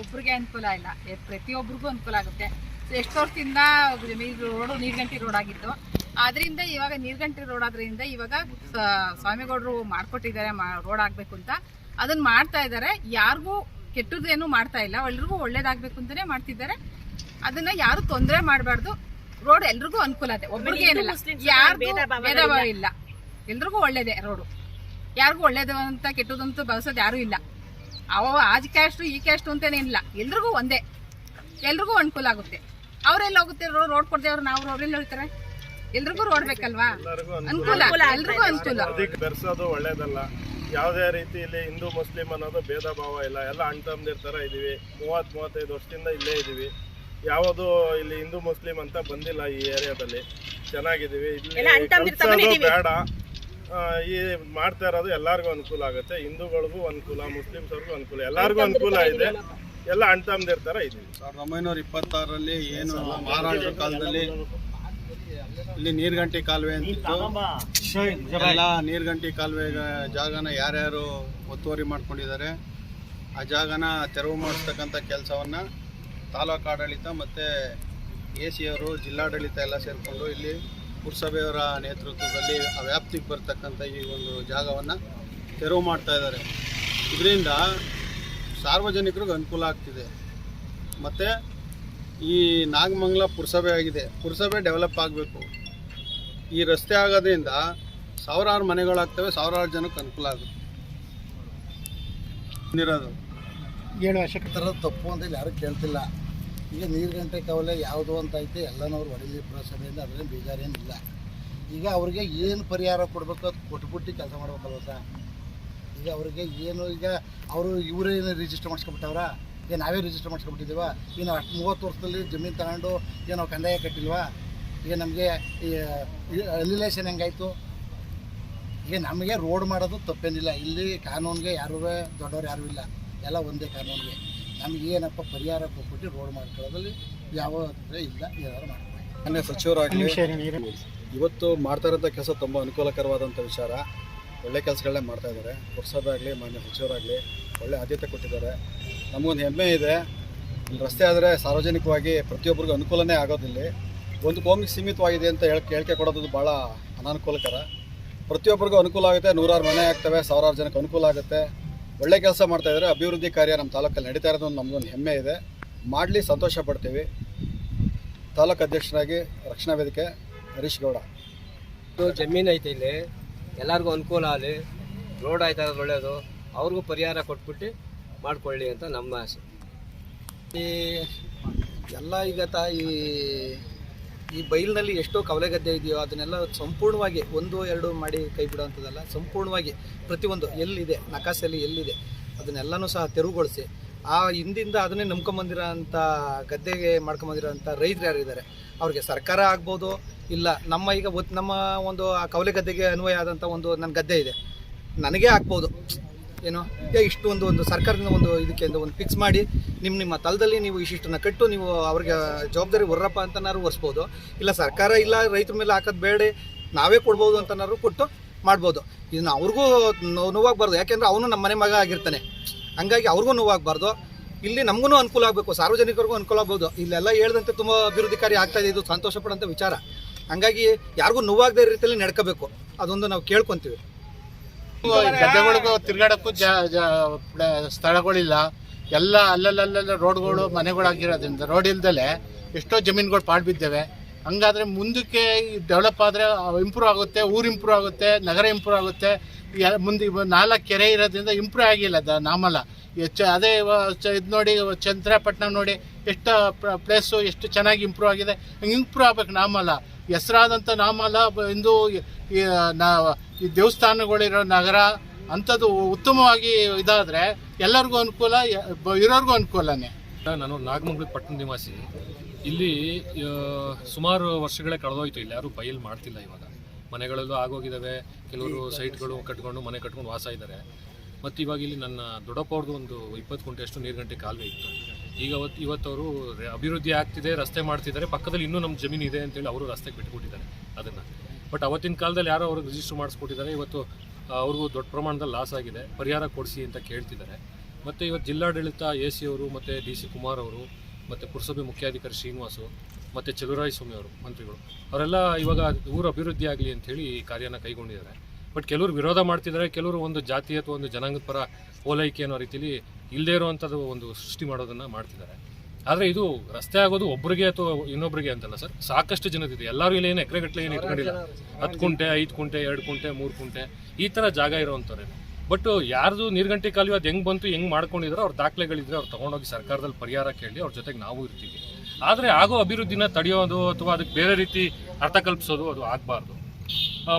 ಒಬ್ರಿಗೆ ಅನುಕೂಲ ಇಲ್ಲ. ಪ್ರತಿಯೊಬ್ಬರಿಗೂ ಪ್ರತಿಯೊಬ್ರಿಗೂ ಅನುಕೂಲ ಆಗುತ್ತೆ. ಎಷ್ಟು ವರ್ಷದಿಂದ ನೀರು ರೋಡು ನೀರ್ಗಂಟಿ ರೋಡ್ ಆಗಿತ್ತು. ಆದ್ರಿಂದ ಇವಾಗ ನೀರ್ಗಂಟಿ ರೋಡ್ ಆದ್ರಿಂದ ಇವಾಗ ಸ್ವಾಮಿಗೌಡರು ಮಾಡ್ಕೊಟ್ಟಿದ್ದಾರೆ ರೋಡ್ ಆಗ್ಬೇಕು ಅಂತ. ಅದನ್ನ ಮಾಡ್ತಾ ಇದ್ದಾರೆ ಯಾರಿಗೂ ಕೆಟ್ಟದೇನು ಮಾಡ್ತಾ ಇಲ್ಲ. ಎಲ್ರಿಗೂ ಒಳ್ಳೇದಾಗ್ಬೇಕು ಅಂತಾನೆ ಮಾಡ್ತಿದ್ದಾರೆ. ಅದನ್ನ ಯಾರು ತೊಂದರೆ ಮಾಡಬಾರ್ದು. ರೋಡ್ ಎಲ್ರಿಗೂ ಅನುಕೂಲ ಇದೆ ಒಬ್ಬರಿಗೆ ಏನಿಲ್ಲ. ಭೇದ ಭಾವ ಇಲ್ಲ. ಎಲ್ರಿಗೂ ಒಳ್ಳೇದೇ ರೋಡು. ಯಾರಿಗೂ ಒಳ್ಳೇದು ಅಂತ ಕೆಟ್ಟದಂತೂ ಬಳಸೋದು ಯಾರು ಇಲ್ಲ. ಅವ ಆಜ್ ಕ್ಯಾಸ್ಟು ಈ ಕ್ಯಾಸ್ಟು ಅಂತೇನಿಲ್ಲ ಎಲ್ರಿಗೂ ಒಂದೇ. ಎಲ್ರಿಗೂ ಅನುಕೂಲ ಆಗುತ್ತೆ. ಅವ್ರೆಲ್ಲ ಹೋಗುತ್ತೆ? ರೋಡ್ ರೋಡ್ ಕೊಡ್ದೇವ್ರು ನಾವು ಎಲ್ಲ ಹೇಳ್ತಾರೆ ಎಲ್ರಿಗೂ ರೋಡ್ ಬೇಕಲ್ವಾ? ಎಲ್ಲರಿಗೂ ಅನುಕೂಲ ಎಲ್ರಿಗೂ ಅನುಕೂಲ. ಅದಕ್ಕೆ ಬೆರೆಸೋದು ಒಳ್ಳೇದಲ್ಲ. ಯಾವುದೇ ರೀತಿಯಲ್ಲಿ ಹಿಂದೂ ಮುಸ್ಲಿಂ ಅನ್ನೋದು ಭೇದ ಭಾವ ಇಲ್ಲ. ಎಲ್ಲ ಅಣ್ಣ ತಮ್ಮದಿರ್ ಥರ ಇದೀವಿ. ಮೂವತ್ತು ಮೂವತ್ತೈದು ವರ್ಷದಿಂದ ಇಲ್ಲೇ ಇದೀವಿ. ಯಾವುದು ಇಲ್ಲಿ ಹಿಂದೂ ಮುಸ್ಲಿಂ ಅಂತ ಬಂದಿಲ್ಲ ಈ ಏರಿಯಾದಲ್ಲಿ. ಚೆನ್ನಾಗಿದ್ದೀವಿ ಇಲ್ಲಿ ಬೇಡ. ಈ ಮಾಡ್ತಾ ಇರೋದು ಎಲ್ಲರಿಗೂ ಅನುಕೂಲ ಆಗುತ್ತೆ. ಹಿಂದೂಗಳಿಗೂ ಅನುಕೂಲ ಮುಸ್ಲಿಮ್ಸ್ರಿಗೂ ಅನುಕೂಲ ಎಲ್ಲರಿಗೂ ಅನುಕೂಲ ಇದೆ. ಎಲ್ಲ ಥರ ಇದೀವಿ ಸಾವಿರದ ಒಂಬೈನೂರ ಇಪ್ಪತ್ತಾರರಲ್ಲಿ ಏನು ಮಹಾರಾಜರ ಕಾಲದಲ್ಲಿ ಇಲ್ಲಿ ನೀರ್ಗಂಟಿ ಕಾಲುವೆ ಅಂತಿತ್ತು ಎಲ್ಲ ನೀರ್ಗಂಟಿ ಕಾಲುವೆ ಜಾಗನ ಯಾರ್ಯಾರು ಒತ್ತುವರಿ ಮಾಡ್ಕೊಂಡಿದ್ದಾರೆ ಆ ಜಾಗನ ತೆರವು ಮಾಡಿಸ್ತಕ್ಕಂಥ ಕೆಲಸವನ್ನು ತಾಲೂಕು ಆಡಳಿತ ಮತ್ತು ಎ ಸಿ ಅವರು ಜಿಲ್ಲಾಡಳಿತ ಎಲ್ಲ ಸೇರಿಕೊಂಡು ಇಲ್ಲಿ ಪುರಸಭೆಯವರ ನೇತೃತ್ವದಲ್ಲಿ ಆ ವ್ಯಾಪ್ತಿಗೆ ಬರ್ತಕ್ಕಂಥ ಈ ಒಂದು ಜಾಗವನ್ನು ತೆರವು ಮಾಡ್ತಾ ಇದ್ದಾರೆ. ಇದರಿಂದ ಸಾರ್ವಜನಿಕರಿಗೆ ಅನುಕೂಲ ಆಗ್ತಿದೆ. ಮತ್ತು ಈ ನಾಗಮಂಗಲ ಪುರಸಭೆ ಆಗಿದೆ. ಪುರಸಭೆ ಡೆವಲಪ್ ಆಗಬೇಕು. ಈ ರಸ್ತೆ ಆಗೋದ್ರಿಂದ ಸಾವಿರಾರು ಮನೆಗಳಾಗ್ತವೆ ಸಾವಿರಾರು ಜನಕ್ಕೆ ಅನುಕೂಲ ಆಗುತ್ತೆ. ಏನು ಥರದ ತಪ್ಪು ಅಂತ ಯಾರು ಕೇಳ್ತಿಲ್ಲ. ಈಗ ನೀರು ಗಂಟೆ ಕವಲೆ ಯಾವುದು ಅಂತ ಐತೆ ಎಲ್ಲನವ್ರು ಹೊಡಿಲಿ ಪುರಸಭೆಯಿಂದ ಅದರಲ್ಲಿ ಬೇಜಾರೇನಿಲ್ಲ ಈಗ ಅವ್ರಿಗೆ ಏನು ಪರಿಹಾರ ಕೊಡಬೇಕು ಅದು ಕೊಟ್ಬಿಟ್ಟು ಕೆಲಸ ಮಾಡ್ಬೇಕಲ್ವ ಸರ್? ಈಗ ಅವ್ರಿಗೆ ಏನು, ಈಗ ಅವರು ಇವರೇನು ರಿಜಿಸ್ಟರ್ ಮಾಡಿಸ್ಕೊಬಿಟ್ಟವ್ರ ಈಗ ನಾವೇ ರಿಜಿಸ್ಟರ್ ಮಾಡಿಸ್ಕೊಬಿಟ್ಟಿದ್ದೀವ ಈಗ ನಾವು ಅಷ್ಟು ಮೂವತ್ತು ವರ್ಷದಲ್ಲಿ ಜಮೀನು ತಗೊಂಡು ಈಗ ನಾವು ಕಂದಾಯ ಕಟ್ಟಿಲ್ವಾ? ಈಗ ನಮಗೆ ರಿಲೇಷನ್ ಹೆಂಗಾಯಿತು? ಈಗ ನಮಗೆ ರೋಡ್ ಮಾಡೋದು ತಪ್ಪೇನಿಲ್ಲ. ಇಲ್ಲಿ ಕಾನೂನಿಗೆ ಯಾರೂ ದೊಡ್ಡವ್ರು ಯಾರೂ ಇಲ್ಲ. ಎಲ್ಲ ಒಂದೇ ಕಾನೂನಿಗೆ. ನಮ್ಗೆ ಏನಪ್ಪ ಪರಿಹಾರ ಕೊಟ್ಟು ರೋಡ್ ಮಾಡ್ಕೊಳ್ಳೋದ್ರಲ್ಲಿ ಯಾವ ತೊಂದರೆ ಇಲ್ಲ ಏನಾದ್ರು ಮಾಡ್ಕೊಳ್ಳಿ. ಮಾನ್ಯ ಸಚಿವರಾಗಲಿ ಇವತ್ತು ಮಾಡ್ತಾ ಇರೋಂಥ ಕೆಲಸ ತುಂಬ ಅನುಕೂಲಕರವಾದಂಥ ವಿಚಾರ. ಒಳ್ಳೆ ಕೆಲಸಗಳನ್ನೇ ಮಾಡ್ತಾ ಇದ್ದಾರೆ. ಪುರಸಭೆ ಆಗಲಿ ಮಾನ್ಯ ಸಚಿವರಾಗಲಿ ಒಳ್ಳೆ ಆದ್ಯತೆ ಕೊಟ್ಟಿದ್ದಾರೆ. ನಮಗೊಂದು ಹೆಮ್ಮೆ ಇದೆ. ಇಲ್ಲಿ ರಸ್ತೆ ಆದರೆ ಸಾರ್ವಜನಿಕವಾಗಿ ಪ್ರತಿಯೊಬ್ಬರಿಗೂ ಅನುಕೂಲನೇ ಆಗೋದಿಲ್ಲ. ಒಂದು ಕೋಮಿಗೆ ಸೀಮಿತವಾಗಿದೆ ಅಂತ ಹೇಳಿ ಹೇಳಿಕೆ ಕೊಡೋದು ಭಾಳ ಅನಾನುಕೂಲಕರ. ಪ್ರತಿಯೊಬ್ಬರಿಗೂ ಅನುಕೂಲ ಆಗುತ್ತೆ. ನೂರಾರು ಮನೆ ಆಗ್ತವೆ ಸಾವಿರಾರು ಜನಕ್ಕೆ ಅನುಕೂಲ ಆಗುತ್ತೆ. ಒಳ್ಳೆ ಕೆಲಸ ಮಾಡ್ತಾ ಇದ್ದಾರೆ. ಅಭಿವೃದ್ಧಿ ಕಾರ್ಯ ನಮ್ಮ ತಾಲೂಕಲ್ಲಿ ನಡೀತಾ ಇರೋದು ನಮ್ಮದೊಂದು ಹೆಮ್ಮೆ ಇದೆ. ಮಾಡಲಿ ಸಂತೋಷ ಪಡ್ತೀವಿ. ತಾಲೂಕು ಅಧ್ಯಕ್ಷರಾಗಿ ರಕ್ಷಣಾ ವೇದಿಕೆ ಹರೀಶ್ ಗೌಡ. ಜಮೀನು ಐತೆ ಇಲ್ಲಿ. ಎಲ್ಲರಿಗೂ ಅನುಕೂಲ ಆಗಲಿ. ರೋಡ್ ಆಯ್ತಾ ಇರೋದು ಒಳ್ಳೆಯದು ಅವ್ರಿಗೂ ಪರಿಹಾರ ಕೊಟ್ಬಿಟ್ಟು ಮಾಡಿಕೊಳ್ಳಿ ಅಂತ ನಮ್ಮ ಆಸೆ. ಈ ಎಲ್ಲ ಈಗ ತಾ ಈ ಬೈಲ್ನಲ್ಲಿ ಎಷ್ಟೋ ಕವಲೆ ಗದ್ದೆ ಇದೆಯೋ ಅದನ್ನೆಲ್ಲ ಸಂಪೂರ್ಣವಾಗಿ ಒಂದು ಎರಡು ಮಾಡಿ ಕೈ ಬಿಡುವಂಥದ್ದಲ್ಲ, ಸಂಪೂರ್ಣವಾಗಿ ಪ್ರತಿಯೊಂದು ಎಲ್ಲಿದೆ, ನಕಾಸೆಯಲ್ಲಿ ಎಲ್ಲಿದೆ, ಅದನ್ನೆಲ್ಲನೂ ಸಹ ತೆರವುಗೊಳಿಸಿ, ಆ ಹಿಂದಿಂದ ಅದನ್ನೇ ನಂಬ್ಕೊಂಬಂದಿರೋ ಅಂಥ ಗದ್ದೆಗೆ ಮಾಡ್ಕೊಂಬಂದಿರೋ ಅಂಥ ರೈತರು ಯಾರಿದ್ದಾರೆ ಅವ್ರಿಗೆ ಸರ್ಕಾರ ಆಗ್ಬೋದು, ಇಲ್ಲ ನಮ್ಮ ಈಗ ನಮ್ಮ ಒಂದು ಆ ಕವಲೆ ಗದ್ದೆಗೆ ಅನ್ವಯ ಆದಂಥ ಒಂದು ನನ್ನ ಗದ್ದೆ ಇದೆ, ನನಗೇ ಆಗ್ಬೋದು. ಏನು ಈಗ ಇಷ್ಟು ಒಂದು ಒಂದು ಸರ್ಕಾರದಿಂದ ಒಂದು ಇದಕ್ಕೆ ಒಂದು ಫಿಕ್ಸ್ ಮಾಡಿ ನಿಮ್ಮ ನಿಮ್ಮ ತಲದಲ್ಲಿ ನೀವು ಇಷ್ಟಿಷ್ಟನ್ನು ಕಟ್ಟು, ನೀವು ಅವ್ರಿಗೆ ಜವಾಬ್ದಾರಿ ಹೊರ್ರಪ್ಪ ಅಂತನಾದ್ರು ಒರೆಸ್ಬೋದು ಇಲ್ಲ ಸರ್ಕಾರ ಇಲ್ಲ, ರೈತರ ಮೇಲೆ ಹಾಕೋದು ಬೇಡ, ನಾವೇ ಕೊಡ್ಬೋದು ಅಂತನಾದ್ರು ಕೊಟ್ಟು ಮಾಡ್ಬೋದು. ಇದನ್ನು ಅವ್ರಿಗೂ ನೋವಾಗಬಾರ್ದು. ಯಾಕೆಂದರೆ ಅವನು ನಮ್ಮ ಮನೆ ಮಗ ಆಗಿರ್ತಾನೆ. ಹಂಗಾಗಿ ಅವ್ರಿಗೂ ನೋವಾಗಬಾರ್ದು. ಇಲ್ಲಿ ನಮಗೂ ಅನುಕೂಲ ಆಗಬೇಕು. ಸಾರ್ವಜನಿಕರಿಗೂ ಅನುಕೂಲ ಆಗ್ಬೋದು. ಇಲ್ಲೆಲ್ಲ ಹೇಳ್ದಂತೆ ತುಂಬ ಅಭಿವೃದ್ಧಿಕಾರಿ ಆಗ್ತಾ ಇದೆ. ಇದು ಸಂತೋಷ ಪಡೋಂಥ ವಿಚಾರ. ಹಂಗಾಗಿ ಯಾರಿಗೂ ನೋವಾಗದೇ ರೀತಿಯಲ್ಲಿ ನಡ್ಕೋಬೇಕು. ಅದೊಂದು ನಾವು ಕೇಳ್ಕೊತೀವಿ. ಗದ್ದೆಗಳಿಗೂ ತಿರ್ಗಾಡಕ್ಕೂ ಸ್ಥಳಗಳಿಲ್ಲ. ಎಲ್ಲ ಅಲ್ಲಲ್ಲಲ್ಲ ರೋಡ್ಗಳು ಮನೆಗಳಾಗಿರೋದ್ರಿಂದ ರೋಡ್ ಇಲ್ದಲೆ ಎಷ್ಟೋ ಜಮೀನುಗಳು ಪಾಡ್ಬಿದ್ದೇವೆ ಹಂಗಾದ್ರೆ ಮುಂದಕ್ಕೆ ಡೆವಲಪ್ ಆದರೆ ಇಂಪ್ರೂವ್ ಆಗುತ್ತೆ ಊರು ಇಂಪ್ರೂವ್ ಆಗುತ್ತೆ ನಗರ ಇಂಪ್ರೂವ್ ಆಗುತ್ತೆ. ಮುಂದೆ ನಾಲ್ಕು ಕೆರೆ ಇರೋದ್ರಿಂದ ಇಂಪ್ರೂವ್ ಆಗಿಲ್ಲ ದ ನಾಮಲ ಹೆಚ್ಚು ಅದೇ ಇದು ನೋಡಿ ಚಂದ್ರಪಟ್ಟಣ ನೋಡಿ ಎಷ್ಟು ಪ್ಲೇಸು ಎಷ್ಟು ಚೆನ್ನಾಗಿ ಇಂಪ್ರೂವ್ ಆಗಿದೆ. ಹಂಗೆ ಇಂಪ್ರೂವ್ ಆಗ್ಬೇಕು ನಾಮಲ್ಲ. ಹೆಸರಾದಂಥ ನಾಮಲ ಇಂದು ನಾ ಈ ದೇವಸ್ಥಾನಗಳಿರೋ ನಗರ ಅಂಥದ್ದು ಉತ್ತಮವಾಗಿ ಇದಾದರೆ ಎಲ್ಲರಿಗೂ ಅನುಕೂಲ ಇರೋರಿಗೂ ಅನುಕೂಲನೇ. ನಾನು ನಾಗಮಂಗ್ಳೂರು ಪಟ್ಟಣ ನಿವಾಸಿ. ಇಲ್ಲಿ ಸುಮಾರು ವರ್ಷಗಳೇ ಕಳೆದೋಯ್ತು. ಇಲ್ಲಿ ಯಾರು ಬಯಲು ಮಾಡ್ತಿಲ್ಲ ಇವಾಗ. ಮನೆಗಳಲ್ಲೂ ಆಗೋಗಿದ್ದಾವೆ ಕೆಲವರು ಸೈಟ್ಗಳು ಕಟ್ಕೊಂಡು ಮನೆ ಕಟ್ಕೊಂಡು ವಾಸ ಇದ್ದಾರೆ ಮತ್ತು ಇವಾಗ ಇಲ್ಲಿ ನನ್ನ ದೊಡ್ಡಪ್ಪ ಅವ್ರದ್ದು ಒಂದು ಇಪ್ಪತ್ತು ಗುಂಟೆಷ್ಟು ನೀರು ಗಂಟೆ ಕಾಲುವೆ ಇತ್ತು. ಈಗ ಅವತ್ತು ಇವತ್ತವರು ಅಭಿವೃದ್ಧಿ ಆಗ್ತಿದೆ, ರಸ್ತೆ ಮಾಡ್ತಿದ್ದಾರೆ. ಪಕ್ಕದಲ್ಲಿ ಇನ್ನೂ ನಮ್ಮ ಜಮೀನು ಇದೆ ಅಂತೇಳಿ ಅವರು ರಸ್ತೆಗೆ ಬಿಟ್ಟುಕೊಟ್ಟಿದ್ದಾರೆ ಅದನ್ನು. ಬಟ್ ಅವತ್ತಿನ ಕಾಲದಲ್ಲಿ ಯಾರೋ ಅವ್ರಿಗೆ ರಿಜಿಸ್ಟರ್ ಮಾಡಿಸ್ಕೊಟ್ಟಿದ್ದಾರೆ. ಇವತ್ತು ಅವ್ರಿಗೂ ದೊಡ್ಡ ಪ್ರಮಾಣದಲ್ಲಿ ಲಾಸ್ ಆಗಿದೆ. ಪರಿಹಾರ ಕೊಡಿಸಿ ಅಂತ ಕೇಳ್ತಿದ್ದಾರೆ. ಮತ್ತು ಇವತ್ತು ಜಿಲ್ಲಾಡಳಿತ, ಎ ಸಿ ಅವರು, ಮತ್ತು ಡಿ ಸಿ ಕುಮಾರ್ ಅವರು, ಮತ್ತು ಪುರಸಭೆ ಮುಖ್ಯಾಧಿಕಾರಿ ಶ್ರೀನಿವಾಸು, ಮತ್ತು ಚಲುರಾಯ ಸ್ವಾಮಿ ಅವರು, ಮಂತ್ರಿಗಳು, ಅವರೆಲ್ಲ ಇವಾಗ ಊರ ಅಭಿವೃದ್ಧಿ ಆಗಲಿ ಅಂಥೇಳಿ ಈ ಕಾರ್ಯನ ಕೈಗೊಂಡಿದ್ದಾರೆ. ಬಟ್ ಕೆಲವರು ವಿರೋಧ ಮಾಡ್ತಿದ್ದಾರೆ. ಕೆಲವರು ಒಂದು ಜಾತಿ ಅಥವಾ ಒಂದು ಜನಾಂಗದ ಪರ ಓಲೈಕೆ ಅನ್ನೋ ರೀತಿಯಲ್ಲಿ ಇಲ್ಲದೇ ಇರುವಂಥದ್ದು ಒಂದು ಸೃಷ್ಟಿ ಮಾಡೋದನ್ನು ಮಾಡ್ತಿದ್ದಾರೆ. ಆದರೆ ಇದು ರಸ್ತೆ ಆಗೋದು ಒಬ್ಬರಿಗೆ ಅಥವಾ ಇನ್ನೊಬ್ಬರಿಗೆ ಅಂತಲ್ಲ ಸರ್? ಸಾಕಷ್ಟು ಜನದಿದೆ. ಎಲ್ಲರೂ ಇಲ್ಲಿ ಏನು ಎಕರೆಗಟ್ಟಲೆ ಏನು ಇಟ್ಕೊಂಡಿಲ್ಲ. ಹತ್ತು ಕುಂಟೆ ಐದು ಕುಂಟೆ ಎರಡು ಕುಂಟೆ ಮೂರು ಕುಂಟೆ ಈ ಥರ ಜಾಗ ಇರೋವಂಥವ್ರೆ ಬಟ್ ಯಾರ್ದು ನೀರ್ಗಂಟೆ ಕಾಲು ಅದು ಹೆಂಗ್ ಬಂತು ಹೆಂಗೆ ಮಾಡ್ಕೊಂಡಿದ್ರು ಅವ್ರ ದಾಖಲೆಗಳಿದ್ರೆ ಅವ್ರು ತಗೊಂಡೋಗಿ ಸರ್ಕಾರದಲ್ಲಿ ಪರಿಹಾರ ಕೇಳಿ ಅವ್ರ ಜೊತೆಗೆ ನಾವು ಇರ್ತೀವಿ. ಆದರೆ ಆಗೋ ಅಭಿವೃದ್ಧಿನ ತಡೆಯೋದು ಅಥವಾ ಅದಕ್ಕೆ ಬೇರೆ ರೀತಿ ಅರ್ಥ ಕಲ್ಪಿಸೋದು ಅದು ಆಗಬಾರ್ದು.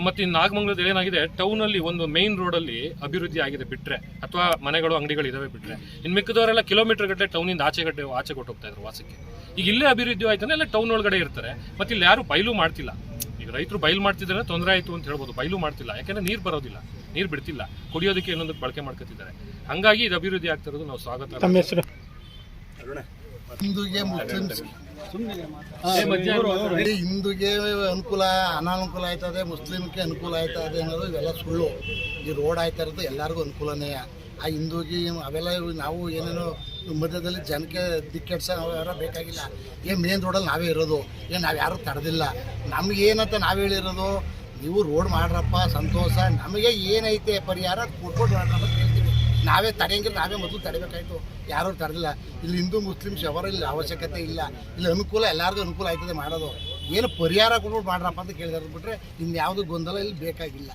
ಮತ್ತು ಇನ್ನು ನಾಗಮಂಗಲದಲ್ಲಿ ಏನಾಗಿದೆ ಟೌನಲ್ಲಿ ಒಂದು ಮೇನ್ ರೋಡಲ್ಲಿ ಅಭಿವೃದ್ಧಿ ಆಗಿದೆ ಬಿಟ್ಟರೆ ಅಥವಾ ಮನೆಗಳು ಅಂಗಡಿಗಳು ಇದಾವೆ ಬಿಟ್ಟರೆ ಇನ್ನು ಮಿಕ್ಕದವರೆಲ್ಲ ಕಿಲೋಮೀಟರ್ ಗಟ್ಟಲೆ ಟೌನಿಂದ ಆಚೆ ಗಟ್ಟೆ ಆಚೆ ಕೊಟ್ಟೋಗ್ತಾ ಇದ್ರು ವಾಸಕ್ಕೆ. ಈಗ ಇಲ್ಲೇ ಅಭಿವೃದ್ಧಿ ಆಯ್ತಾನೆ ಎಲ್ಲ ಟೌನ್ ಒಳಗಡೆ ಇರ್ತಾರೆ. ಮತ್ತೆ ಇಲ್ಲಿ ಯಾರು ಬಯಲು ಮಾಡ್ತಿಲ್ಲ. ಈಗ ರೈತರು ಬಯಲು ಮಾಡ್ತಿದ್ರೆ ತೊಂದರೆ ಆಯಿತು ಅಂತ ಹೇಳ್ಬೋದು. ಬಯಲು ಮಾಡ್ತಿಲ್ಲ. ಯಾಕಂದ್ರೆ ನೀರು ಬರೋದಿಲ್ಲ. ನೀರು ಬಿಡ್ತಿಲ್ಲ. ಕುಡಿಯೋದಕ್ಕೆ ಇನ್ನೊಂದಕ್ಕೆ ಬಳಕೆ ಮಾಡ್ಕೊತಿದ್ದಾರೆ ಹಂಗಾಗಿ ಇದು ಅಭಿವೃದ್ಧಿ ಆಗ್ತಿರೋದು ನಾವು ಸ್ವಾಗತ ಹಿಂದೂಗೆ ಮುಸ್ಲಿಮ್ಸ್ ಹಿಂದೂಗೆ ಅನುಕೂಲ ಅನಾನುಕೂಲ ಆಯ್ತದೆ ಮುಸ್ಲಿಮ್ಗೆ ಅನುಕೂಲ ಆಯ್ತದೆ ಅನ್ನೋದು ಇವೆಲ್ಲ ಸುಳ್ಳು. ಈ ರೋಡ್ ಆಯ್ತಾ ಇರೋದು ಎಲ್ಲರಿಗೂ ಅನುಕೂಲನೇ. ಆ ಹಿಂದೂಗೆ ಅವೆಲ್ಲ ನಾವು ಏನೇನೋ ಮಧ್ಯದಲ್ಲಿ ಜನಕ್ಕೆ ದಿಕ್ಕೆಡ್ಸ ಯಾರೋ ಬೇಕಾಗಿಲ್ಲ. ಏನು ಮೇನ್ ರೋಡಲ್ಲಿ ನಾವೇ ಇರೋದು. ಏನು ನಾವು ಯಾರು ತಡೆದಿಲ್ಲ. ನಮ್ಗೆ ಏನಂತ ನಾವು ಹೇಳಿರೋದು? ನೀವು ರೋಡ್ ಮಾಡ್ರಪ್ಪ ಸಂತೋಷ. ನಮಗೆ ಏನೈತೆ ಪರಿಹಾರ? ಕೊಟ್ಕೊಂಡು ಮಾಡ್ರಪ್ಪ ನಾವೇ ತಡೆಯಂಗಿಲ್ಲ, ನಾವೇ ಮೊದಲು ತಡಿಬೇಕಾಯ್ತು. ಯಾರು ತಡೆದಿಲ್ಲ ಇಲ್ಲಿ ಹಿಂದೂ ಮುಸ್ಲಿಮ್ಸ್ ಅವರ ಇಲ್ಲಿ ಅವಶ್ಯಕತೆ ಇಲ್ಲ. ಇಲ್ಲಿ ಅನುಕೂಲ, ಎಲ್ಲರಿಗೂ ಅನುಕೂಲ ಆಯ್ತದೆ ಮಾಡೋದು. ಏನು ಪರಿಹಾರ ಕೊಟ್ಬಿಟ್ಟು ಮಾಡ್ರಪ್ಪ ಅಂತ ಕೇಳಿದಾರೆ ಬಿಟ್ಟರೆ ಇನ್ಯಾವುದು ಗೊಂದಲ ಇಲ್ಲಿ ಬೇಕಾಗಿಲ್ಲ.